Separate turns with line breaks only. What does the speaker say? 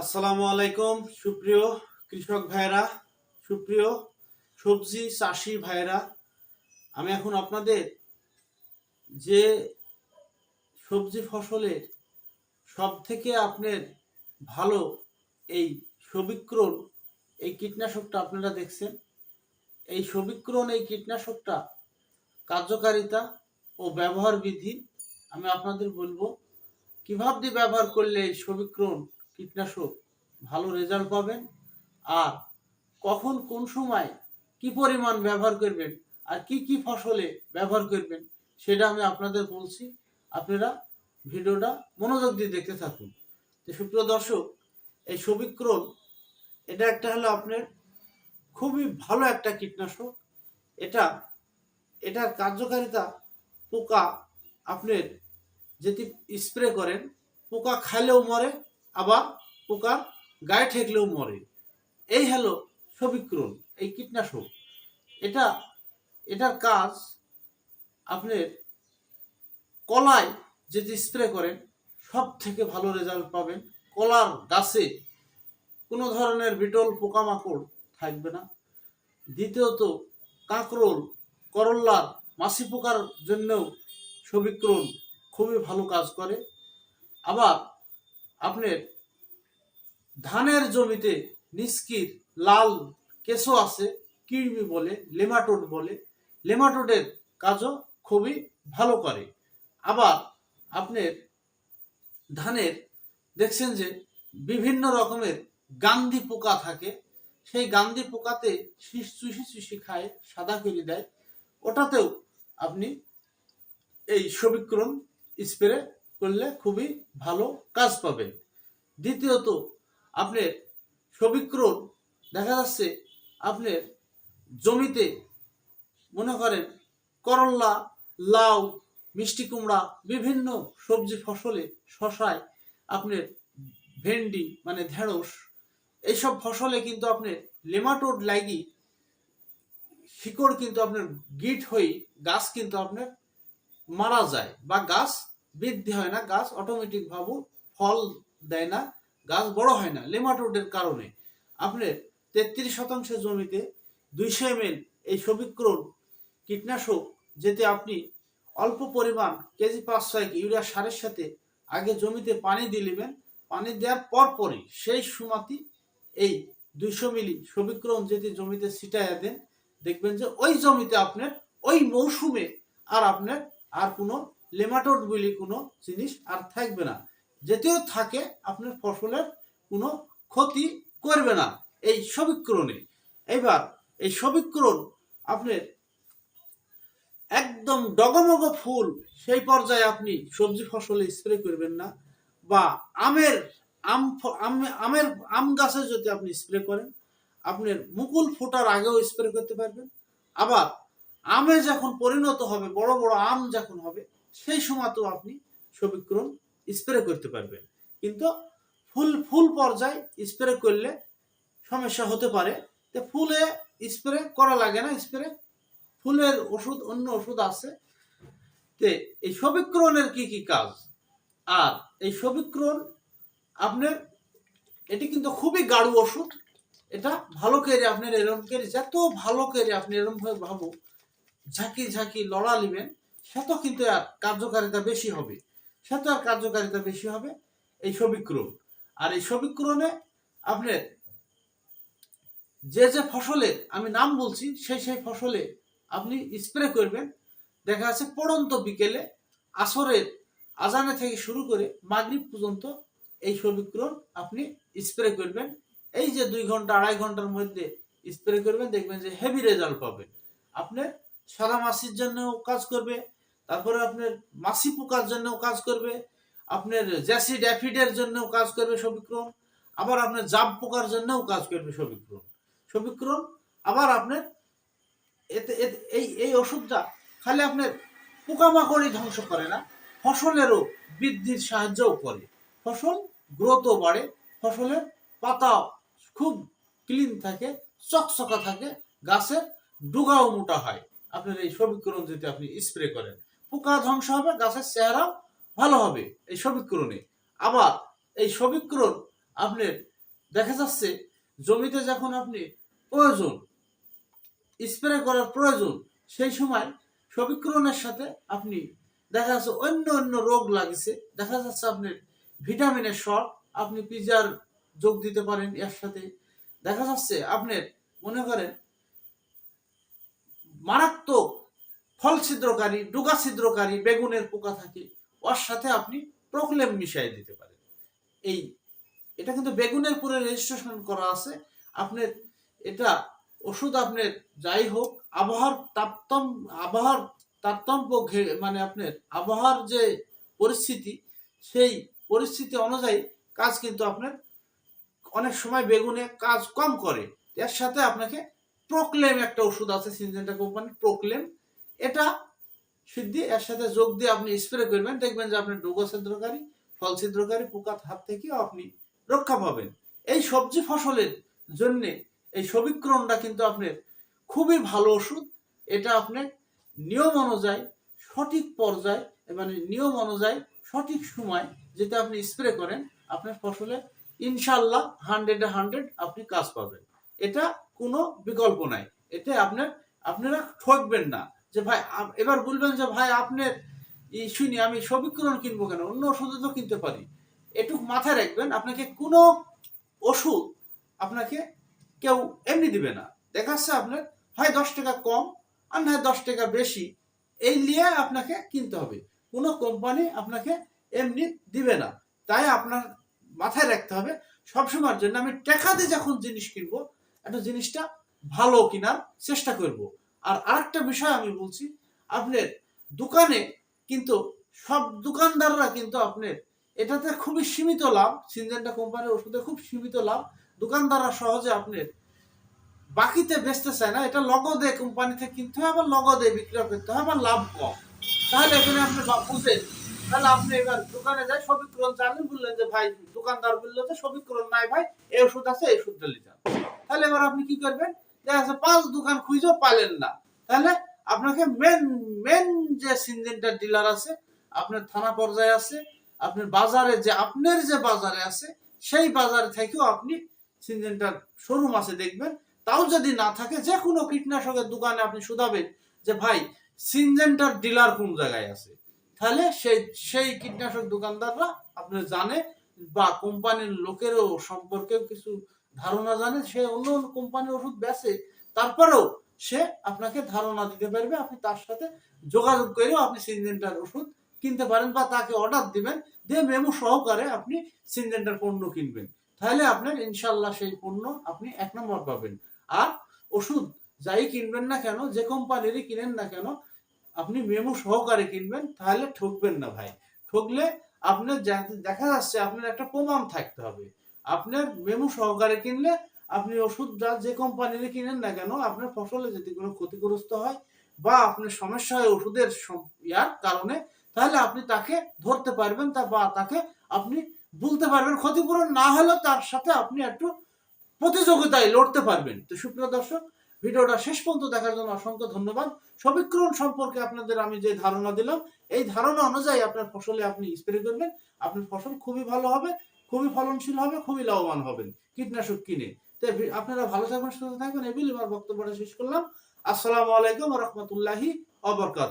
আসসালামু আলাইকুম, সুপ্রিয় কৃষক ভাইরা সুপ্রিয় সবজি চাষি ভাইরা আমি এখন আপনাদের যে সবজি ফসলের সব থেকে আপনার ভালো এই সবিক্রণ, এই কীটনাশকটা আপনারা দেখছেন। এই সবিক্রণ, এই কীটনাশকটা কার্যকারিতা ও ব্যবহার বিধি আমি আপনাদের বলব, কীভাবে ব্যবহার করলে এই সবিক্রণ কীটনাশক ভালো রেজাল্ট পাবেন। আর কখন, কোন সময় কি পরিমাণ ব্যবহার করবেন আর কি কি ফসলে ব্যবহার করবেন সেটা আমি আপনাদের বলছি। আপনারা ভিডিওটা মনোযোগ দিয়ে দেখতে থাকুন। তো সুপ্রিয় দর্শক, এই সবিক্রণ এটা একটা হলো আপনার খুবই ভালো একটা কীটনাশক। এটা, এটার কার্যকারিতা পোকা আপনার যদি স্প্রে করেন, পোকা খাইলেও মরে আবার পোকা গায়ে ঠেকলেও মরে। এই হলো সবিক্রণ এই কীটনাশক। এটা, এটার কাজ আপনার কলায় যদি স্প্রে করেন সব থেকে ভালো রেজাল্ট পাবেন। কলার গাছে কোনো ধরনের বিটল পোকামাকড় থাকবে না। দ্বিতীয়ত, কাঁকরোল, করল্লার মাছি পোকার জন্যও সবিক্রণ খুবই ভালো কাজ করে। আবার আপনার ধানের জমিতে নিষ্কির লাল কেঁচো আছে কৃমি বলে লেমাটোড বলে লেমাটোডের কাজও খুবই ভালো করে। আবার আপনার ধানের দেখছেন যে বিভিন্ন রকমের গান্ধী পোকা থাকে, সেই গান্ধী পোকাতে শীষ চুষি চুষি খায়, সাদা করে দেয়। ওটাতেও আপনি এই সবিক্রম স্প্রে করলে খুবই ভালো কাজ পাবেন দ্বিতীয়ত, আপনার সবিক্রম দেখা যাচ্ছে আপনার জমিতে, মনে করেন করল্লা লাউ, মিষ্টি কুমড়া, বিভিন্ন সবজি ফসলে শশায় আপনার ভেন্ডি মানে ঢেঁড়স, এইসব ফসলে কিন্তু আপনার লেমাটোড লাগি, শিকড় কিন্তু আপনার গিট হয়ে গাছ কিন্তু আপনার মারা যায় বা গাছ বৃদ্ধি হয় না, গাছ অটোমেটিক ভাবে ফল দেয় না, গাছ বড় হয় না লেমাটোডের কারণে। আপনার তেত্রিশ শতাংশ জমিতে দুইশো এম এই সবিক্রণ কীটনাশক, যেতে আপনি অল্প পরিমাণ কেজি পাঁচ ছয় ইউরিয়া সারের সাথে আগে জমিতে পানি দিয়ে নেবেন, পানি দেওয়ার পর পরই সেই সুমাতি এই দুইশো মিলি সবিক্রম যদি জমিতে ছিটাইয়া দেন, দেখবেন যে ওই জমিতে আপনার ওই মৌসুমে আর আপনার আর কোনো লেমাটোড বলি কোনো জিনিস আর থাকবে না। যেতেও থাকে, আপনার ফসলের কোনো ক্ষতি করবে না এই সবিক্রণে। এবার এই সবিক্রণ আপনার একদম ডগমগ ফুল, সেই পর্যায়ে আপনি সবজি ফসলে স্প্রে করবেন না বা আমের আম আমের, আম গাছে যদি আপনি স্প্রে করেন, আপনার মুকুল ফোটার আগেও স্প্রে করতে পারবেন। আবার আমে যখন পরিণত হবে, বড় বড় আম যখন হবে সেই সময় তো আপনি সবিক্রম স্প্রে করতে পারবেন। কিন্তু ফুল ফুল পর্যায়ে স্প্রে করলে সমস্যা হতে পারে। তো ফুলে স্প্রে করা লাগে না স্প্রে ফুলের ওষুধ, অন্য ওষুধ আছে। তে এই সবিক্রণের কি কি কাজ? আর এই সবিক্রণ আপনার, এটি কিন্তু খুবই গাঢ় ওষুধ। এটা ভালো করে আপনার এরকম করে, যত ভালো করে আপনি এরকম ভাবে ভাবো ঝাঁকি ঝাঁকি লড়া নেবেন সেত কিন্তু আর কার্যকারিতা বেশি হবে। সে তো আর কার্যকারিতা বেশি হবে এই সবিক্রণ আর এই সবিক্রণে আপনার যে যে ফসলে আমি নাম বলছি, সেই সেই ফসলে আপনি স্প্রে করবেন। দেখা যাচ্ছে পড়ন্ত বিকেলে আসরের আজানে থেকে শুরু করে মাগরিব পর্যন্ত এই সবিক্রণ আপনি স্প্রে করবেন। এই যে দুই ঘণ্টা, আড়াই ঘণ্টার মধ্যে স্প্রে করবেন, দেখবেন যে হেভি রেজাল্ট পাবেন। আপনার সাদা মাছির জন্যও কাজ করবে তারপরে আপনার মাছি পোকার জন্যও কাজ করবে, আপনার জ্যাসি ড্যাফিডের জন্যও কাজ করবে সবিক্রম, আবার আপনার জাব পোকার জন্যও কাজ করবে সবিক্রম। সবিক্রম, আবার আপনার এতে এই এই ওষুধটা খালি আপনার পোকামাকড়ই ধ্বংস করে না, ফসলেরও বৃদ্ধির সাহায্যও করে। ফসল গ্রোথও বাড়ে, ফসলের পাতা খুব ক্লিন থাকে, চকচকা থাকে, গাছের ডুগাও মোটা হয়। আপনার এই সবিক্রণ যদি আপনি স্প্রে করেন পোকা ধ্বংস হবে, গাছের চেহারাও ভালো হবে এই সবিক্রণে। আবার এই সবিক্রণ আপনার দেখা যাচ্ছে জমিতে যখন আপনি প্রয়োজন স্প্রে করার প্রয়োজন, সেই সময় সবিক্রণের সাথে আপনি দেখা যাচ্ছে অন্য অন্য রোগ লাগিছে। দেখা যাচ্ছে আপনার ভিটামিনের শর্ট, আপনি পিজার যোগ দিতে পারেন এর সাথে। দেখা যাচ্ছে আপনার মনে করেন মারাত্মক ফল ছিদ্রকারী, ডুগা ছিদ্রকারী, বেগুনের পোকা থাকে, ওর সাথে আপনি প্রকলেম মিশাই দিতে পারেন। এই, এটা কিন্তু বেগুনের পুরো রেজিস্ট্রেশন করা আছে। আপনার এটা ওষুধ আপনার যাই হোক, আবহাওয়ার তারতম, আবহাওয়ার তারতম্য মানে আপনার আবহাওয়ার যে পরিস্থিতি, সেই পরিস্থিতি অনুযায়ী কাজ কিন্তু আপনার অনেক সময় বেগুনে কাজ কম করে। এর সাথে আপনাকে প্রোক্লেম একটা ওষুধ আছে সিনজেন্টা কোম্পানির প্রোক্লেম এটা সিদ্ধি, এর সাথে যোগ দিয়ে আপনি স্প্রে করবেন, দেখবেন যে আপনার ডোগো ছিদ্রকারী, ফল ছিদ্রকারী পোকার হাত থেকেও আপনি রক্ষা পাবেন। এই সবজি ফসলের জন্য এই সবিক্রমটা কিন্তু আপনার খুবই ভালো ওষুধ। এটা আপনার নিয়ম অনুযায়ী, সঠিক পর্যায়ে মানে নিয়ম অনুযায়ী, সঠিক সময় যেটা আপনি স্প্রে করেন, আপনার ফসলে ইনশাল্লাহ হান্ড্রেডে হান্ড্রেড আপনি কাজ পাবেন। এটা কোনো বিকল্প নাই। এতে আপনার, আপনারা ঠকবেন না। যে ভাই এবার বলবেন যে ভাই, আপনার ই শুনি, আমি সবিক্রণ কিনবো কেন? অন্য ওষুধও তো কিনতে পারি। এটুক মাথায় রাখবেন, আপনাকে কোনো ওষুধ আপনাকে কেউ এমনি দিবে না। দেখা যাচ্ছে আপনার, হয় দশ টাকা কম, আর না হয় দশ টাকা বেশি। এই নিয়ে আপনাকে কিনতে হবে। কোনো কোম্পানি আপনাকে এমনি দিবে না। তাই আপনার মাথায় রাখতে হবে, সবসময়ের জন্য আমি টাকা দিয়ে যখন জিনিস কিনবো, একটা জিনিসটা ভালো কেনার চেষ্টা করব। আর আরেকটা বিষয় আমি বলছি, আপনার দোকানে কিন্তু সব দোকানদাররা কিন্তু আপনার এটাতে খুবই সীমিত লাভ, সিনজেন্টা কোম্পানির ওষুধে খুব সীমিত লাভ, দোকানদাররা সহজে আপনার বাকিতে বেচতে চায় না, এটা লগদে কোম্পানি থেকে কিনতে হয় আবার লগদে বিক্রয় করতে হয় আবার লাভ কম তাহলে এখানে আপনি বুঝেন, তাহলে আপনি এবার দোকানে যাই সবিক্রণ চাইলেন বললেন যে ভাই দোকানদার বলল যে সবিক্রণ নাই ভাই, এই ওষুধ আছে, এই ওষুধটা হবে। তাহলে এবার আপনি কি করবেন যাচ্ছে পাঁচ দোকান খুঁজেও পাইলেন না। তাহলে আপনাকে মেন মেন যে সিনজেন্টার ডিলার আছে, আপনার থানা পর্যায়ে আছে, আপনার বাজারে যে, আপনার যে বাজারে আছে, সেই বাজার থেকেও আপনি সিনজেন্টার শোরুম আছে দেখবেন। তাও যদি না থাকে যে কোনো কীটনাশকের দোকানে আপনি শুধাবেন যে, ভাই, সিনজেন্টার ডিলার কোন জায়গায় আছে? তাহলে সেই সেই কীটনাশক দোকানদাররা আপনার জানে বা কোম্পানির লোকেরও সম্পর্কেও কিছু ধারণা জানে, সে অন্য অন্য কোম্পানির ওষুধ বেচে, তারপরেও সে আপনাকে ধারণা দিতে পারবে, আপনি তার সাথে যোগাযোগ করেও আপনি সিনজেন্টার ওষুধ কিনতে পারেন বা তাকে অর্ডার দিবেন, দিয়ে মেমো সহকারে আপনি সিনজেন্টার পণ্য কিনবেন। তাহলে আপনার ইনশাল্লাহ সেই পণ্য আপনি এক নম্বর পাবেন। আর ওষুধ যাই কিনবেন না কেন, যে কোম্পানিরই কিনেন না কেন, আপনি মেমো সহকারে কিনবেন, তাহলে ঠকবেন না ভাই। ঠকলে আপনার দেখা যাচ্ছে আপনার একটা প্রমাণ থাকতে হবে। আপনার মেমো সহকারে কিনলে আপনি ওষুধটা যে কোম্পানির কিনেন না কেন, আপনার ফসলে যদি কোনো ক্ষতিগ্রস্ত হয় বা আপনার সমস্যা হয় ওষুধের ইয়ার কারণে, তাহলে আপনি তাকে ধরতে পারবেন তা বা তাকে আপনি বলতে পারবেন। ক্ষতিপূরণ না হলেও তার সাথে আপনি একটু প্রতিযোগিতায় লড়তে পারবেন। তো সুপ্রিয় দর্শক, ভিডিওটা শেষ পর্যন্ত দেখার জন্য অসংখ্য ধন্যবাদ। সবিক্রম সম্পর্কে আপনাদের আমি যে ধারণা দিলাম, এই ধারণা অনুযায়ী আপনার ফসলে আপনি স্প্রে করবেন। আপনার ফসল খুবই ভালো হবে। খুবই ফলনশীল হবে, খুবই লাভবান হবেন, কীটনাশক কিনে। তাই আপনারা ভালো থাকবেন, সুস্থ থাকবেন। এই বিল আমার বক্তব্যটা শেষ করলাম। আসসালামু আলাইকুম রহমতুল্লাহি অবরকাত